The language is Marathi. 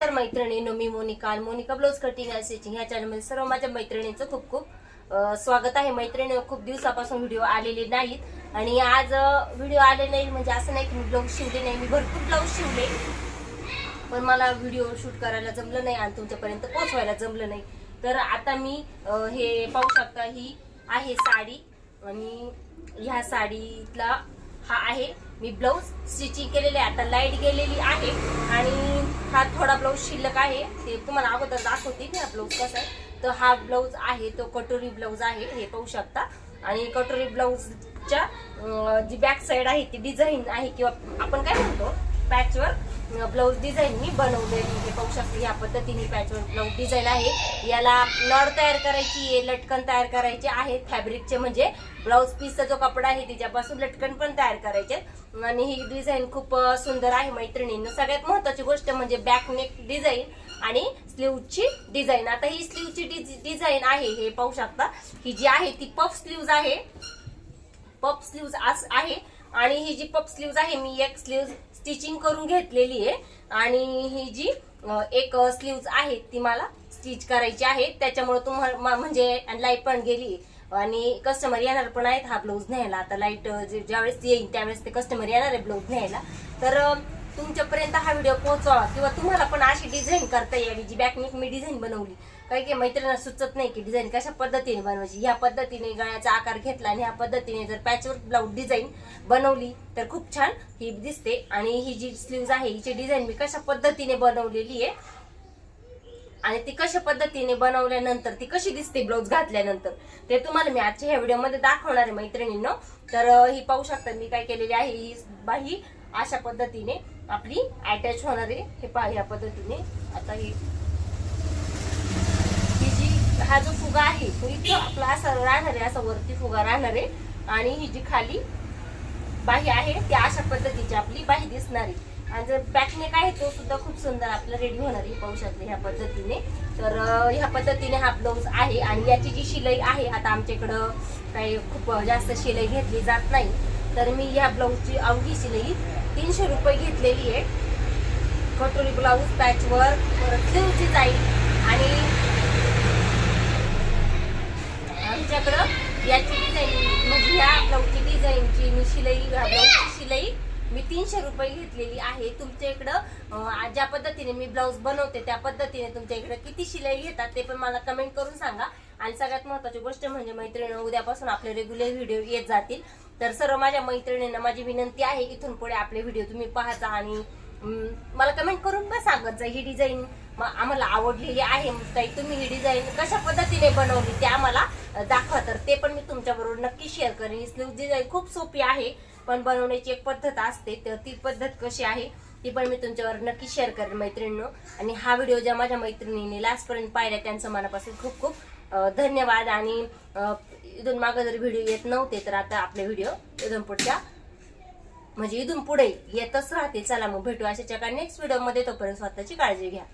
तर मैत्रिणींनो मी मोनिका आणि Monika blouse cutting and stitching ह्या चॅनलमध्ये सर्व माझ्या मैत्रिणींचं खूप खूप स्वागत आहे. मैत्रिणी खूप दिवसापासून व्हिडिओ आलेले नाहीत आणि आज व्हिडिओ आले नाही म्हणजे असं नाही की मी ब्लाऊज शिवले नाही मी भरपूर ब्लाऊज शिवले. पण मला व्हिडिओ शूट करायला जमलं नाही आणि तुमच्यापर्यंत पोहोचवायला जमलं नाही. तर आता मी हे पाहू शकता ही आहे साडी आणि ह्या साडीतला हा आहे. मी ब्लाऊज स्टिचिंग केलेले आहे. आता लाइट गेलेली आहे. आणि हा थोडा ब्लाऊज शिल्लक आहे. ते तुम्हाला अगोदर दाखवते की हा ब्लाऊज कसा आहे. तर हा ब्लाऊज आहे तो कटोरी ब्लाऊज आहे. हे पाहू शकता. आणि कटोरी ब्लाऊजच्या जी बॅक साईड आहे ती डिझाईन आहे किंवा आपण काय म्हणतो? पॅचवर ब्लाऊज डिझाईन मी बनवलेली हे पाहू शकते या पद्धतीने पॅचवर ब्लाऊज डिझाईन आहे. याला नॉड तयार करायची आहे लटकन तयार करायचे आहे फॅब्रिकचे म्हणजे ब्लाऊज पीसचा जो कपडा आहे त्याच्यापासून लटकन पण तयार करायचे आणि ही डिझाईन खूप सुंदर आहे मैत्रिणींना. सगळ्यात महत्वाची गोष्ट म्हणजे बॅक नेक डिझाईन आणि स्लीवची डिझाईन आता ही स्लीवची डिझाईन आहे हे पाहू शकता. ही जी आहे ती पफ स्लीव्ज आहे. पप स्लीव्ज आहे. आणि ही जी पप स्लीव्ज आहे मी एक स्लीव्ज स्टिचिंग करून घेतलेली आहे. आणि ही जी एक स्लीव्ज आहे ती मला स्टिच करायची आहे. त्याच्यामुळे तुम्हाला म्हणजे लाइट पण गेली. आणि कस्टमर येणार पण आहेत हा ब्लाऊज न्यायला. आता लाइट ज्यावेळेस येईल त्यावेळेस ते कस्टमर येणार आहे ब्लाऊज न्यायला. तर तुमच्यापर्यंत हा व्हिडिओ पोहोचवा किंवा तुम्हाला पण अशी डिझाईन करता यावी जी बॅकनिक मी डिझाईन बनवली. काही काही मैत्रिणींना सुचत नाही की डिझाईन कशा पद्धतीने बनवायची. ह्या पद्धतीने गळ्याचा आकार घेतला आणि ह्या पद्धतीने जर पॅचवर ब्लाऊज डिझाईन बनवली तर खूप छान ही दिसते. आणि ही जी स्लीव्ज आहे हिची डिझाईन मी कशा पद्धतीने बनवलेली आहे आणि ती कशा पद्धतीने बनवल्यानंतर ती कशी दिसते ब्लाऊज घातल्यानंतर ते तुम्हाला मी आजच्या ह्या व्हिडिओमध्ये दाखवणार आहे मैत्रिणींनो. तर ही पाहू शकता मी काय केलेली आहे. ही बाही अशा पद्धतीने आपली अटॅच होणार आहे. हे पहा ह्या पद्धतीने. आता ही ही जी हा जो फुगा आहे तो इथं आपला असा राहणार आहे असा वरती फुगा राहणार आहे. आणि ही जी खाली बाही आहे ती अशा पद्धतीची आपली बाही दिसणार आहे. आणि जर बॅकनेक आहे तो सुद्धा खूप सुंदर आपला रेडी होणार आहे पाहू शकते ह्या पद्धतीने. तर ह्या पद्धतीने हा ब्लाऊज आहे आणि याची जी शिलाई आहे आता आमच्याकडं काही खूप जास्त शिलाई घेतली जात नाही. तर मी ह्या ब्लाऊजची अवघी शिलाई तीनशे रुपये घेतलेली आहे. कटोरी ब्लाऊज पॅचवर परत देऊची जाईल आणि आमच्याकडं याची डिझाईन म्हणजे ह्या ब्लाऊजची डिझाईनची मी शिलाई ब्लाऊजची शिलाई मी तीनशे रुपये घेतलेली आहे. तुमच्या इकडं ज्या पद्धतीने मी ब्लाऊज बनवते त्या पद्धतीने तुमच्या इकडं किती शिलाई घेतात ते पण मला कमेंट करून सांगा. आणि सगळ्यात महत्वाची गोष्ट म्हणजे मैत्रिणी उद्यापासून आपले रेग्युलर व्हिडिओ येत जातील. तर सर्व माझ्या मैत्रिणींना माझी विनंती आहे इथून पुढे आपले व्हिडिओ तुम्ही पाहता आणि मला कमेंट करून पण सांगत जा ही डिझाईन आम्हाला आवडलेली आहे. ताई तुम्ही ही डिझाईन कशा पद्धतीने बनवली ते आम्हाला दाखवा. तर ते पण मी तुमच्याबरोबर नक्की शेअर करेन. ही स्लीव डिझाईन खूप सोपी आहे पण बनवण्याची एक पद्धत असते. तर ती पद्धत कशी आहे ती पण मी तुमच्यावर नक्की शेअर करेन मैत्रिणींनो. आणि हा व्हिडिओ ज्या माझ्या मैत्रिणींनी लास्टपर्यंत पाहिला त्यांचं मनापासून खूप खूप धन्यवाद आणि इथून मागं जर व्हिडिओ येत नव्हते तर आता आपले व्हिडिओ इथून पुढच्या म्हणजे इथून पुढे येतच राहते. चला मग भेटू अशाच्या नेक्स्ट व्हिडिओमध्ये तोपर्यंत स्वतःची काळजी घ्या.